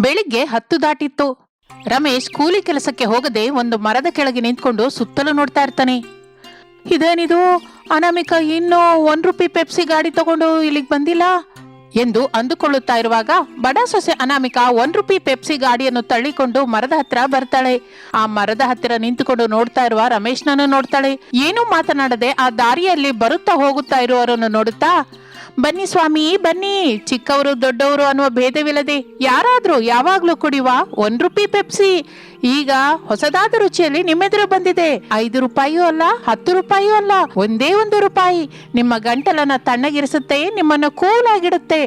ಬೆಳಿಗ್ಗೆ ಹತ್ತು ದಾಟಿತ್ತು. ರಮೇಶ್ ಕೂಲಿ ಕೆಲಸಕ್ಕೆ ಹೋಗದೆ ಒಂದು ಮರದ ಕೆಳಗೆ ನಿಂತ್ಕೊಂಡು ಸುತ್ತಲೂ ನೋಡ್ತಾ ಇರ್ತಾನೆ. ಇದೇನಿದು? ಅನಾಮಿಕ ಇನ್ನೂ ಒನ್ ರೂಪಾಯಿ ಪೆಪ್ಸಿ ಗಾಡಿ ತಗೊಂಡು ಇಲ್ಲಿಗೆ ಬಂದಿಲ್ಲ? ಎಂದು ಅಂದುಕೊಳ್ಳುತ್ತಾ ಇರುವಾಗ ಬಡ ಸೊಸೆ ಅನಾಮಿಕ ಒನ್ ರೂಪಾಯಿ ಪೆಪ್ಸಿ ಗಾಡಿಯನ್ನು ತಳ್ಳಿಕೊಂಡು ಮರದ ಹತ್ರ ಬರ್ತಾಳೆ. ಆ ಮರದ ಹತ್ತಿರ ನಿಂತುಕೊಂಡು ನೋಡ್ತಾ ಇರುವ ರಮೇಶ್ನನ್ನು ನೋಡ್ತಾಳೆ. ಏನೂ ಮಾತನಾಡದೆ ಆ ದಾರಿಯಲ್ಲಿ ಬರುತ್ತಾ ಹೋಗುತ್ತಾ ಇರುವವರನ್ನು ನೋಡುತ್ತಾ ಬನ್ನಿ ಸ್ವಾಮಿ, ಬನ್ನಿ. ಚಿಕ್ಕವರು, ದೊಡ್ಡವರು ಅನ್ನುವ ಭೇದವಿಲ್ಲದೆ ಯಾರಾದರೂ ಯಾವಾಗಲೂ ಕುಡಿಯುವ ಒಂದ್ ರೂಪಾಯಿ ಪೆಪ್ಸಿ. ಈಗ ಹೊಸದಾದ ರುಚಿಯಲ್ಲಿ ನಿಮ್ಮೆದುರು ಬಂದಿದೆ. ಐದು ರೂಪಾಯಿಯೂ ಅಲ್ಲ, ಹತ್ತು ರೂಪಾಯಿಯೂ ಅಲ್ಲ, ಒಂದೇ ಒಂದು ರೂಪಾಯಿ. ನಿಮ್ಮ ಗಂಟಲನ್ನ ತಣ್ಣಗಿರಿಸುತ್ತೆ, ನಿಮ್ಮನ್ನು ಕೂಲ್ ಆಗಿಡುತ್ತೆ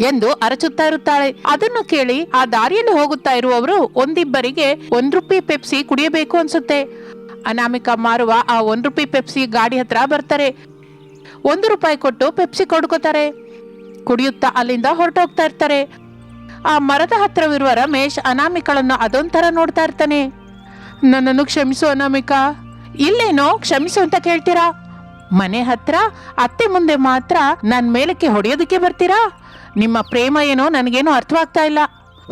ಎಂದು ಅರಚುತ್ತಾ ಇರುತ್ತಾಳೆ. ಅದನ್ನು ಕೇಳಿ ಆ ದಾರಿಯಲ್ಲಿ ಹೋಗುತ್ತಾ ಇರುವವರು ಒಂದಿಬ್ಬರಿಗೆ ಒಂದ್ ರೂಪಾಯಿ ಪೆಪ್ಸಿ ಕುಡಿಯಬೇಕು ಅನ್ಸುತ್ತೆ. ಅನಾಮಿಕ ಮಾರುವ ಆ ಒಂದ್ ರೂಪಾಯಿ ಪೆಪ್ಸಿ ಗಾಡಿ ಹತ್ರ ಬರ್ತಾರೆ. ಒಂದು ರೂಪಾಯಿ ಕೊಟ್ಟು ಪೆಪ್ಸಿ ಕೊಡ್ಕೋತಾರೆ. ಕುಡಿಯುತ್ತಾ ಅಲ್ಲಿಂದ ಹೊರಟೋಗ್ತಾ ಇರ್ತಾರೆ. ಆ ಮರದ ಹತ್ರವಿರುವ ರಮೇಶ್ ಅನಾಮಿಕಳನ್ನು ಅದೊಂಥರ ನೋಡ್ತಾ ಇರ್ತಾನೆ. ನನ್ನನ್ನು ಕ್ಷಮಿಸು ಅನಾಮಿಕಾ. ಇಲ್ಲೇನೋ ಕ್ಷಮಿಸು ಅಂತ ಕೇಳ್ತೀರಾ? ಮನೆ ಹತ್ರ, ಅತ್ತೆ ಮುಂದೆ ಮಾತ್ರ ನನ್ನ ಮೇಲಕ್ಕೆ ಹೊಡೆಯೋದಕ್ಕೆ ಬರ್ತೀರಾ? ನಿಮ್ಮ ಪ್ರೇಮ ಏನೋ ನನಗೇನು ಅರ್ಥವಾಗ್ತಾ ಇಲ್ಲ.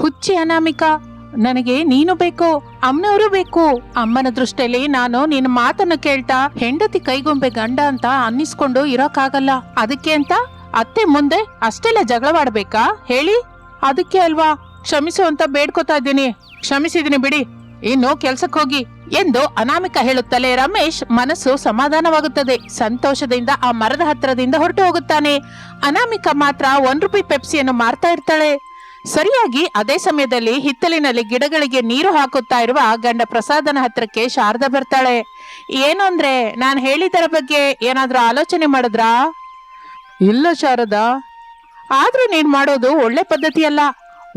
ಹುಚ್ಚಿ ಅನಾಮಿಕಾ. ನನಗೆ ನೀನು ಬೇಕು, ಅಮ್ಮನವರು ಬೇಕು. ಅಮ್ಮನ ದೃಷ್ಟಿಯಲ್ಲಿ ನಾನು ನಿನ್ನ ಮಾತನ್ನು ಕೇಳ್ತಾ ಹೆಂಡತಿ ಕೈಗೊಂಬೆ ಗಂಡ ಅಂತ ಅನ್ನಿಸ್ಕೊಂಡು ಇರೋಕ್ಕಾಗಲ್ಲ ಅದಕ್ಕೆ ಅಂತ ಅತ್ತೆ ಮುಂದೆ ಅಷ್ಟೆಲ್ಲ ಜಗಳವಾಡ್ಬೇಕಾ? ಹೇಳಿ. ಅದಕ್ಕೆ ಅಲ್ವಾ? ಕ್ಷಮಿಸು ಅಂತ ಬೇಡ್ಕೋತಾ ಇದ್ದೀನಿ. ಕ್ಷಮಿಸಿದೀನಿ ಬಿಡಿ. ಇನ್ನು ಕೆಲ್ಸಕ್ಕೆ ಹೋಗಿ ಎಂದು ಅನಾಮಿಕ ಹೇಳುತ್ತಲೇ ರಮೇಶ್ ಮನಸ್ಸು ಸಮಾಧಾನವಾಗುತ್ತದೆ. ಸಂತೋಷದಿಂದ ಆ ಮರದ ಹತ್ತಿರದಿಂದ ಹೊರಟು ಹೋಗುತ್ತಾನೆ. ಅನಾಮಿಕ ಮಾತ್ರ ಒಂದ್ ರೂಪಾಯಿ ಪೆಪ್ಸಿಯನ್ನು ಮಾರ್ತಾ ಇರ್ತಾಳೆ. ಸರಿಯಾಗಿ ಅದೇ ಸಮಯದಲ್ಲಿ ಹಿತ್ತಲಿನಲ್ಲಿ ಗಿಡಗಳಿಗೆ ನೀರು ಹಾಕುತ್ತಾ ಇರುವ ಗಂಡ ಪ್ರಸಾದನ ಹತ್ರಕ್ಕೆ ಶಾರದ ಬರ್ತಾಳೆ. ಏನು ಅಂದ್ರೆ, ನಾನು ಹೇಳಿದರ ಬಗ್ಗೆ ಏನಾದ್ರೂ ಆಲೋಚನೆ ಮಾಡಿದ್ರಾ? ಇಲ್ಲ ಶಾರದಾ. ಆದ್ರೂ ನೀನ್ ಮಾಡೋದು ಒಳ್ಳೆ ಪದ್ಧತಿ ಅಲ್ಲ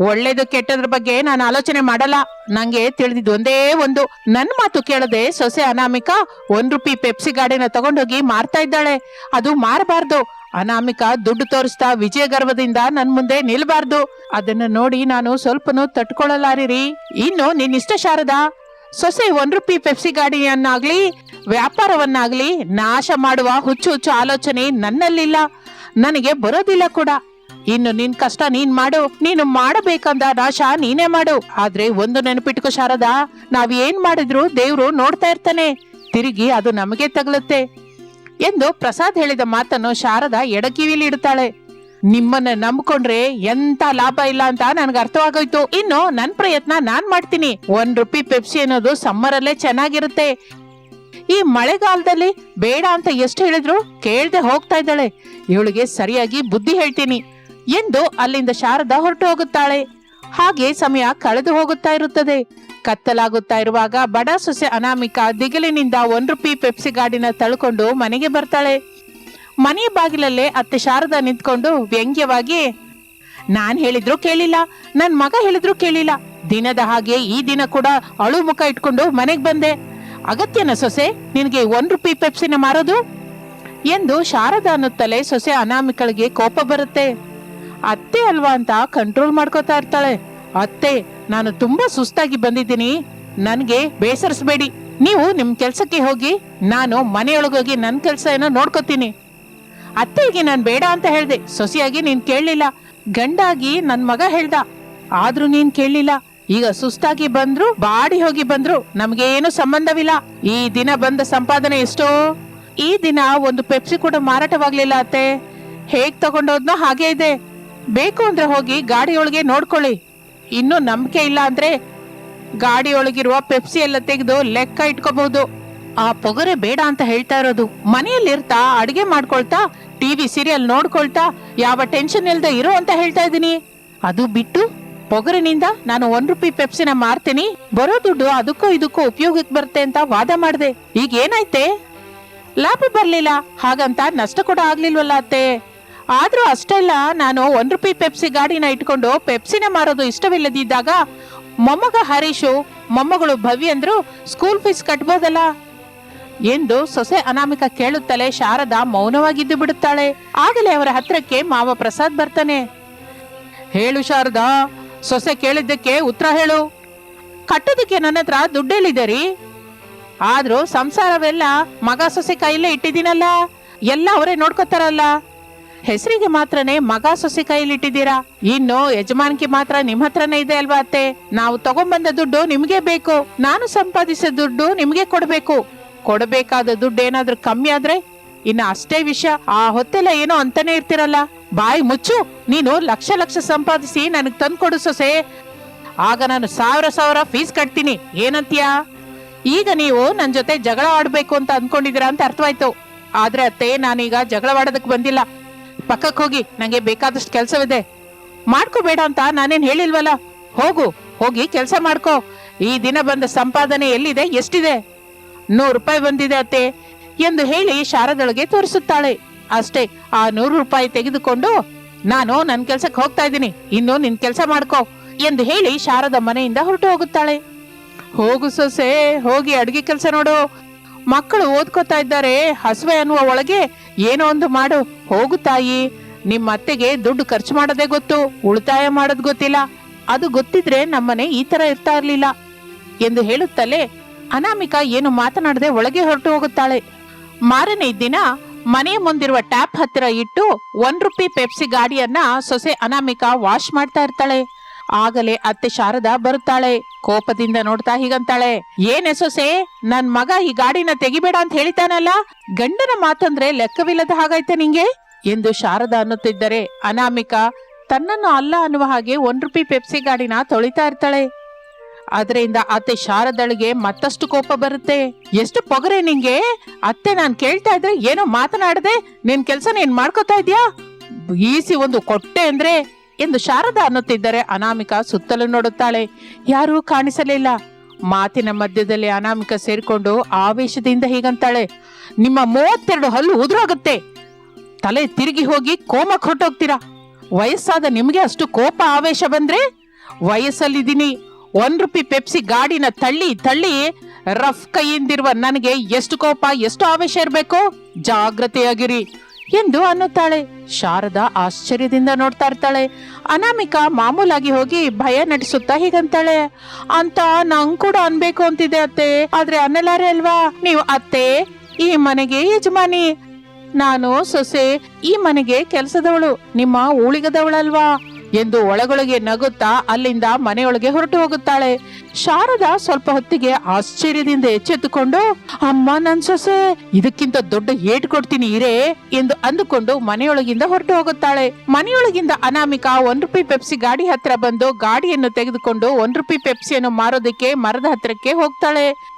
ಒಳ್ಳೇದು ಕೆಟ್ಟದ್ರ ಬಗ್ಗೆ ನಾನು ಆಲೋಚನೆ ಮಾಡಲ್ಲ. ನಂಗೆ ತಿಳಿದಿದ್ದು ಒಂದೇ ಒಂದು. ನನ್ನ ಮಾತು ಕೇಳದೆ ಸೊಸೆ ಅನಾಮಿಕ ಒಂದ್ ರೂಪಿ ಪೆಪ್ಸಿ ಗಾಡಿನ ತಗೊಂಡೋಗಿ ಮಾರ್ತಾ ಇದ್ದಾಳೆ. ಅದು ಮಾರಬಾರ್ದು. ಅನಾಮಿಕ ದುಡ್ಡು ತೋರಿಸ್ತಾ ವಿಜಯ ಗರ್ವದಿಂದ ನನ್ ಮುಂದೆ ನಿಲ್ಬಾರ್ದು. ಅದನ್ನ ನೋಡಿ ನಾನು ಸ್ವಲ್ಪನೂ ತಟ್ಕೊಳ್ಳಲಾರಿರಿ. ಇನ್ನು ನಿನ್ನಿಷ್ಟ ಶಾರದಾ, ಸೊಸೆ ಒನ್ ರೂಪಾಯಿ ಪೆಪ್ಸಿ ಗಾಡಿಯನ್ನಾಗ್ಲಿ, ವ್ಯಾಪಾರವನ್ನಾಗ್ಲಿ ನಾಶ ಮಾಡುವ ಹುಚ್ಚು ಹುಚ್ಚು ಆಲೋಚನೆ ನನ್ನಲ್ಲಿಲ್ಲ. ನನಗೆ ಬರೋದಿಲ್ಲ ಕೂಡ. ಇನ್ನು ನಿನ್ ಕಷ್ಟ ನೀನ್ ಮಾಡು, ನೀನು ಮಾಡಬೇಕಂದ ನಾಶ ನೀನೇ ಮಾಡು. ಆದ್ರೆ ಒಂದು ನೆನಪಿಟ್ಕೋ ಶಾರದಾ, ನಾವ್ ಏನ್ ಮಾಡಿದ್ರು ದೇವ್ರು ನೋಡ್ತಾ ಇರ್ತಾನೆ. ತಿರುಗಿ ಅದು ನಮಗೆ ತಗಲುತ್ತೆ. ಎಂದು ಪ್ರಸಾದ್ ಹೇಳಿದ ಮಾತನ್ನು ಶಾರದಾ ಎಡಕಿವಿಲಿ ಇಡ್ತಾಳೆ ನಿಮ್ಮನ್ನ ನಂಬ್ಕೊಂಡ್ರೆ ಎಂತ ಲಾಭ ಇಲ್ಲ ಅಂತ ನನ್ಗೆ ಅರ್ಥವಾಗೋಯ್ತು. ಇನ್ನು ನನ್ ಪ್ರಯತ್ನ ನಾನ್ ಮಾಡ್ತೀನಿ. ಒಂದ್ ರುಪಿ ಪೆಪ್ಸಿ ಅನ್ನೋದು ಸಮ್ಮರ್ ಅಲ್ಲೇ ಚೆನ್ನಾಗಿರುತ್ತೆ. ಈ ಮಳೆಗಾಲದಲ್ಲಿ ಬೇಡ ಅಂತ ಎಷ್ಟು ಹೇಳಿದ್ರು ಕೇಳ್ದೆ ಹೋಗ್ತಾ ಇದ್ದಾಳೆ. ಇವಳಿಗೆ ಸರಿಯಾಗಿ ಬುದ್ಧಿ ಹೇಳ್ತೀನಿ ಎಂದು ಅಲ್ಲಿಂದ ಶಾರದಾ ಹೊರಟು ಹೋಗುತ್ತಾಳೆ. ಹಾಗೆ ಸಮಯ ಕಳೆದು ಹೋಗುತ್ತಾ ಇರುತ್ತದೆ. ಕತ್ತಲಾಗುತ್ತಾ ಇರುವಾಗ ಬಡ ಸೊಸೆ ಅನಾಮಿಕ ದಿಗಿಲಿನಿಂದ ಒಂದು ರೂಪಿ ಪೆಪ್ಸಿ ಗಾಡಿನ ತಳ್ಕೊಂಡು ಮನೆಗೆ ಬರ್ತಾಳೆ. ಮನೆ ಬಾಗಿಲಲ್ಲೇ ಅತ್ತೆ ಶಾರದಾ ನಿಂತ್ಕೊಂಡು ವ್ಯಂಗ್ಯವಾಗಿ, ನಾನ್ ಹೇಳಿದ್ರು ಕೇಳಿಲ್ಲ, ನನ್ ಮಗ ಹೇಳಿದ್ರು ಕೇಳಿಲ್ಲ. ದಿನದ ಹಾಗೆ ಈ ದಿನ ಕೂಡ ಅಳು ಮುಖ ಇಟ್ಕೊಂಡು ಮನೆಗ್ ಬಂದೆ. ಅಗತ್ಯನ ಸೊಸೆ, ನಿನಗೆ ಒಂದ್ ರೂಪಿ ಪೆಪ್ಸಿನ ಮಾರೋದು? ಎಂದು ಶಾರದ ಅನ್ನುತ್ತಲೇ ಸೊಸೆ ಅನಾಮಿಕಳಿಗೆ ಕೋಪ ಬರುತ್ತೆ. ಅತ್ತೆ ಅಲ್ವಾ ಅಂತ ಕಂಟ್ರೋಲ್ ಮಾಡ್ಕೋತಾ ಇರ್ತಾಳೆ. ಅತ್ತೆ, ನಾನು ತುಂಬಾ ಸುಸ್ತಾಗಿ ಬಂದಿದ್ದೀನಿ. ನನಗೆ ಬೇಸರಿಸಬೇಡಿ. ನೀವು ನಿಮ್ಮ ಕೆಲಸಕ್ಕೆ ಹೋಗಿ, ನಾನು ಮನೆಯೊಳಗೋಗಿ ನನ್ನ ಕೆಲಸ ಏನೋ ನೋಡ್ಕೋತೀನಿ. ಅತ್ತೆಗೆ ನಾನು ಬೇಡ ಅಂತ ಹೇಳ್ದೆ. ಸೊಸೆಯಾಗಿ ನೀನ್ ಕೇಳಲಿಲ್ಲ. ಗಂಡಾಗಿ ನನ್ನ ಮಗ ಹೇಳ್ದ. ಆದ್ರೂ ನೀನ್ ಕೇಳಲಿಲ್ಲ. ಈಗ ಸುಸ್ತಾಗಿ ಬಂದ್ರು, ಬಾಡಿ ಹೋಗಿ ಬಂದ್ರು ನಮ್ಗೆ ಏನು ಸಂಬಂಧವಿಲ್ಲ. ಈ ದಿನ ಬಂದ ಸಂಪಾದನೆ ಎಷ್ಟೋ? ಈ ದಿನ ಒಂದು ಪೆಪ್ಸಿ ಕೂಡ ಮಾರಾಟವಾಗ್ಲಿಲ್ಲ ಅತ್ತೆ. ಹೇಗ್ ತಗೊಂಡೋದ್ನೋ ಹಾಗೆ ಇದೆ. ಬೇಕು ಅಂದ್ರೆ ಹೋಗಿ ಗಾಡಿಯೊಳಗೆ ನೋಡ್ಕೊಳ್ಳಿ. ಇನ್ನು ನಂಬಿಕೆ ಇಲ್ಲ ಅಂದ್ರೆ ಗಾಡಿಯೊಳಗಿರುವ ಪೆಪ್ಸಿ ಎಲ್ಲ ತೆಗೆದು ಲೆಕ್ಕ ಇಟ್ಕೋಬಹುದು. ಆ ಪೊಗರೆ ಬೇಡ ಅಂತ ಹೇಳ್ತಾ ಇರೋದು. ಮನೆಯಲ್ಲಿ ಇರ್ತಾ, ಅಡಿಗೆ ಮಾಡ್ಕೊಳ್ತಾ ಟಿವಿ ಸೀರಿಯಲ್ ನೋಡ್ಕೊಳ್ತಾ, ಯಾವ ಟೆನ್ಷನ್ ಇಲ್ಲದೆ ಇರೋ ಅಂತ ಹೇಳ್ತಾ ಇದ್ದೀನಿ. ಅದು ಬಿಟ್ಟು ಪೊಗರಿನಿಂದ ನಾನು ಒಂದ್ ರೂಪಾಯಿ ಪೆಪ್ಸಿನ ಮಾರ್ತೀನಿ. ಬರೋ ದುಡ್ಡು ಅದಕ್ಕೂ ಇದಕ್ಕೂ ಉಪಯೋಗಕ್ಕೆ ಬರುತ್ತೆ ಅಂತ ವಾದ ಮಾಡಿದೆ. ಈಗ ಏನಾಯ್ತೆ? ಲಾಭ ಬರ್ಲಿಲ್ಲ. ಹಾಗಂತ ನಷ್ಟ ಕೂಡ ಆಗ್ಲಿಲ್ವಲ್ಲ ಅತ್ತೆ? ಆದ್ರೂ ಅಷ್ಟೆಲ್ಲ ನಾನು ಒಂದ್ ರೂಪಾಯಿ ಪೆಪ್ಸಿ ಗಾಡಿನ ಇಟ್ಕೊಂಡು ಪೆಪ್ಸಿನ ಮಾರೋದು ಇಷ್ಟವಿಲ್ಲದಿದ್ದಾಗ ಮೊಮ್ಮಗ ಹರೀಶು, ಮೊಮ್ಮಗಳು ಭವ್ಯ ಅಂದ್ರು ಸ್ಕೂಲ್ ಫೀಸ್ ಕಟ್ಬೋದಲ್ಲ? ಎಂದು ಸೊಸೆ ಅನಾಮಿಕ ಕೇಳುತ್ತಲೇ ಶಾರದಾ ಮೌನವಾಗಿದ್ದು ಬಿಡುತ್ತಾಳೆ. ಆಗಲೇ ಅವರ ಹತ್ರಕ್ಕೆ ಮಾವ ಪ್ರಸಾದ್ ಬರ್ತಾನೆ. ಹೇಳು ಶಾರದಾ, ಸೊಸೆ ಕೇಳಿದ್ದಕ್ಕೆ ಉತ್ತರ ಹೇಳು. ಕಟ್ಟೋದಕ್ಕೆ ನನ್ನ ಹತ್ರ ದುಡ್ಡೆಲ್ಲಿದೆ ರೀ ಆದ್ರೂ ಸಂಸಾರವೆಲ್ಲ ಮಗ ಸೊಸೆ ಕೈಯಲ್ಲೇ ಇಟ್ಟಿದ್ದೀನಲ್ಲ, ಎಲ್ಲ ಅವರೇ ನೋಡ್ಕೋತಾರಲ್ಲ. ಹೆಸರಿಗೆ ಮಾತ್ರನೇ ಮಗ ಸೊಸೆ ಕೈಲಿಟ್ಟಿದ್ದೀರಾ ಇನ್ನು ಯಜಮಾನ್ಕಿ ಮಾತ್ರ ನಿಮ್ ಹತ್ರನೇ ಇದೆ ಅಲ್ವಾ ಅತ್ತೆ? ನಾವು ತಗೊಂಡ್ಬಂದ ದುಡ್ಡು ನಿಮ್ಗೆ ಬೇಕು. ನಾನು ಸಂಪಾದಿಸಿದ ದುಡ್ಡು ನಿಮ್ಗೆ ಕೊಡ್ಬೇಕು. ಕೊಡಬೇಕಾದ ದುಡ್ಡು ಏನಾದ್ರೂ ಕಮ್ಮಿ ಆದ್ರೆ? ಇನ್ನು ಅಷ್ಟೇ ವಿಷಯ, ಆ ಹೊತ್ತೆಲ್ಲ ಏನೋ ಅಂತಾನೆ ಇರ್ತಿರಲ್ಲ? ಬಾಯಿ ಮುಚ್ಚು! ನೀನು ಲಕ್ಷ ಲಕ್ಷ ಸಂಪಾದಿಸಿ ನನಗ್ ತಂದ್ಕೊಡು ಸೊಸೆ. ಆಗ ನಾನು ಸಾವಿರ ಸಾವಿರ ಫೀಸ್ ಕಟ್ತೀನಿ. ಏನಂತೀಯಾ? ಈಗ ನೀವು ನನ್ ಜೊತೆ ಜಗಳ ಆಡ್ಬೇಕು ಅಂತ ಅನ್ಕೊಂಡಿದ್ದೀರಾ ಅಂತ ಅರ್ಥವಾಯ್ತು. ಆದ್ರೆ ಅತ್ತೆ, ನಾನೀಗ ಜಗಳ ಆಡೋದಕ್ ಬಂದಿಲ್ಲ. ಪಕ್ಕಕ್ ಹೋಗಿ ನಂಗೆ ಬೇಕಾದಷ್ಟು ಕೆಲಸವಿದೆ. ಮಾಡ್ಕೋಬೇಡ ಅಂತ ನಾನೇನ್ ಹೇಳಿಲ್ವಲ್ಲ? ಹೋಗು, ಹೋಗಿ ಕೆಲಸ ಮಾಡ್ಕೋ. ಈ ದಿನ ಬಂದ ಸಂಪಾದನೆ ಎಲ್ಲಿದೆ? ಎಷ್ಟಿದೆ? ನೂರು ರೂಪಾಯಿ ಬಂದಿದೆ ಅತ್ತೆ. ಎಂದು ಹೇಳಿ ಶಾರದೊಳಗೆ ತೋರಿಸುತ್ತಾಳೆ. ಅಷ್ಟೇ, ಆ ನೂರು ರೂಪಾಯಿ ತೆಗೆದುಕೊಂಡು, ನಾನು ನನ್ ಕೆಲ್ಸಕ್ಕೆ ಹೋಗ್ತಾ ಇದ್ದೀನಿ. ಇನ್ನು ನಿನ್ ಕೆಲ್ಸ ಮಾಡ್ಕೋ. ಎಂದು ಹೇಳಿ ಶಾರದ ಮನೆಯಿಂದ ಹೊರಟು ಹೋಗುತ್ತಾಳೆ. ಹೋಗು ಸೊಸೆ, ಹೋಗಿ ಅಡ್ಗೆ ಕೆಲಸ ನೋಡು. ಮಕ್ಕಳು ಓದ್ಕೋತಾ ಇದ್ದಾರೆ. ಹಸುವೆ ಅನ್ನುವ ಒಳಗೆ ಏನೋ ಒಂದು ಮಾಡು. ಹೋಗು ತಾಯಿ. ನಿಮ್ಮ ಅತ್ತೆಗೆ ದುಡ್ಡು ಖರ್ಚು ಮಾಡೋದೇ ಗೊತ್ತು. ಉಳಿತಾಯ ಮಾಡೋದ್ ಗೊತ್ತಿಲ್ಲ. ಅದು ಗೊತ್ತಿದ್ರೆ ನಮ್ಮನೆ ಈ ತರ ಇರ್ತಾ ಇರ್ಲಿಲ್ಲ. ಎಂದು ಹೇಳುತ್ತಲೇ ಅನಾಮಿಕಾ ಏನು ಮಾತನಾಡದೆ ಒಳಗೆ ಹೊರಟು ಹೋಗುತ್ತಾಳೆ. ಮಾರನೇ ದಿನ ಮನೆಯ ಮುಂದಿರುವ ಟ್ಯಾಪ್ ಹತ್ತಿರ ಇಟ್ಟು ಒನ್ ರುಪಿ ಪೆಪ್ಸಿ ಗಾಡಿಯನ್ನ ಸೊಸೆ ಅನಾಮಿಕಾ ವಾಶ್ ಮಾಡ್ತಾ ಇರ್ತಾಳೆ. ಆಗಲೇ ಅತ್ತೆ ಶಾರದಾ ಬರುತ್ತಾಳೆ. ಕೋಪದಿಂದ ನೋಡ್ತಾ ಹೀಗಂತಾಳೆ, ಏನ್ ಸೊಸೆ ನನ್ ಮಗ ಈ ಗಾಡಿನ ತೆಗಿಬೇಡ ಅಂತ ಹೇಳಿತಾನಲ್ಲ ಗಂಡನ ಮಾತಂದ್ರೆ ಲೆಕ್ಕವಿಲ್ಲದ ಹಾಗಾಯ್ತ ನಿಂಗೆ? ಎಂದು ಶಾರದಾ ಅನ್ನುತ್ತಿದ್ದರೆ, ಅನಾಮಿಕ ತನ್ನನ್ನು ಅಲ್ಲ ಅನ್ನುವ ಹಾಗೆ ಒನ್ ರುಪಿ ಪೆಪ್ಸಿ ಗಾಡಿನ ತೊಳಿತಾ ಇರ್ತಾಳೆ. ಅದರಿಂದ ಅತ್ತೆ ಶಾರದಳಿಗೆ ಮತ್ತಷ್ಟು ಕೋಪ ಬರುತ್ತೆ. ಎಷ್ಟು ಪೊಗರೆ ನಿಂಗೆ? ಅತ್ತೆ ನಾನ್ ಕೇಳ್ತಾ ಇದ್ರೆ ಏನೋ ಮಾತನಾಡದೆ ನಿನ್ ಕೆಲ್ಸ ನೀನ್ ಮಾಡ್ಕೋತಾ ಇದ್ಯಾ? ಈಸಿ ಒಂದು ಕೊಟ್ಟೆ ಅಂದ್ರೆ ಎಂದು ಶಾರದ ಅನ್ನುತ್ತಿದ್ದರೆ ಅನಾಮಿಕ ಸುತ್ತಲೂ ನೋಡುತ್ತಾಳೆ. ಯಾರೂ ಕಾಣಿಸಲಿಲ್ಲ. ಮಾತಿನ ಮಧ್ಯದಲ್ಲಿ ಅನಾಮಿಕ ಸೇರಿಕೊಂಡು ಆವೇಶದಿಂದ ಹೀಗಂತಾಳೆ. ನಿಮ್ಮ ಮೂವತ್ತೆರಡು ಹಲ್ಲು ಉದುರಾಗುತ್ತೆ. ತಲೆ ತಿರುಗಿ ಹೋಗಿ ಕೋಮಕ್ಕೆ ಹೊಟ್ಟೋಗ್ತೀರಾ ವಯಸ್ಸಾದ ನಿಮಗೆ ಅಷ್ಟು ಕೋಪ ಆವೇಶ ಬಂದ್ರೆ? ವಯಸ್ಸಲ್ಲಿದ್ದೀನಿ. ಒನ್ ರುಪಿ ಪೆಪ್ಸಿ ಗಾಡಿನ ತಳ್ಳಿ ತಳ್ಳಿ ರಫ್ ಕೈಯಿಂದಿರುವ ನನಗೆ ಎಷ್ಟು ಕೋಪ, ಎಷ್ಟು ಆವೇಶ ಇರಬೇಕು? ಜಾಗ್ರತೆಯಾಗಿರಿ. ಎಂದು ಅನ್ನುತ್ತಾಳೆ. ಶಾರದಾ ಆಶ್ಚರ್ಯದಿಂದ ನೋಡ್ತಾ ಇರ್ತಾಳೆ. ಅನಾಮಿಕಾ ಮಾಮೂಲಾಗಿ ಹೋಗಿ ಭಯ ನಟಿಸುತ್ತಾ ಹೀಗಂತಾಳೆ. ಅಂತ ನಂಗ್ ಕೂಡ ಅನ್ಬೇಕು ಅಂತಿದೆ ಅತ್ತೆ. ಆದ್ರೆ ಅನ್ನಲಾರೆ ಅಲ್ವಾ? ನೀವು ಅತ್ತೆ, ಈ ಮನೆಗೆ ಯಜಮಾನಿ. ನಾನು ಸೊಸೆ, ಈ ಮನೆಗೆ ಕೆಲಸದವಳು. ನಿಮ್ಮ ಊಳಿಗದವಳಲ್ವಾ? ಎಂದು ಒಳಗೊಳಗೆ ನಗುತ್ತಾ ಅಲ್ಲಿಂದ ಮನೆಯೊಳಗೆ ಹೊರಟು ಹೋಗುತ್ತಾಳೆ. ಶಾರದಾ ಸ್ವಲ್ಪ ಹೊತ್ತಿಗೆ ಆಶ್ಚರ್ಯದಿಂದ ಎಚ್ಚೆತ್ತುಕೊಂಡು, ಅಮ್ಮ ನನ್ ಸೊಸೆ, ಇದಕ್ಕಿಂತ ದೊಡ್ಡ ಏಟ್ ಕೊಡ್ತೀನಿ ಇರೇ ಎಂದು ಅಂದುಕೊಂಡು ಮನೆಯೊಳಗಿಂದ ಹೊರಟು ಹೋಗುತ್ತಾಳೆ. ಮನೆಯೊಳಗಿಂದ ಅನಾಮಿಕಾ ಒಂದ್ ರೂಪಾಯಿ ಪೆಪ್ಸಿ ಗಾಡಿ ಹತ್ರ ಬಂದು ಗಾಡಿಯನ್ನು ತೆಗೆದುಕೊಂಡು ಒಂದ್ ರೂಪಾಯಿ ಪೆಪ್ಸಿಯನ್ನು ಮಾರೋದಕ್ಕೆ ಮರದ ಹತ್ರಕ್ಕೆ ಹೋಗ್ತಾಳೆ.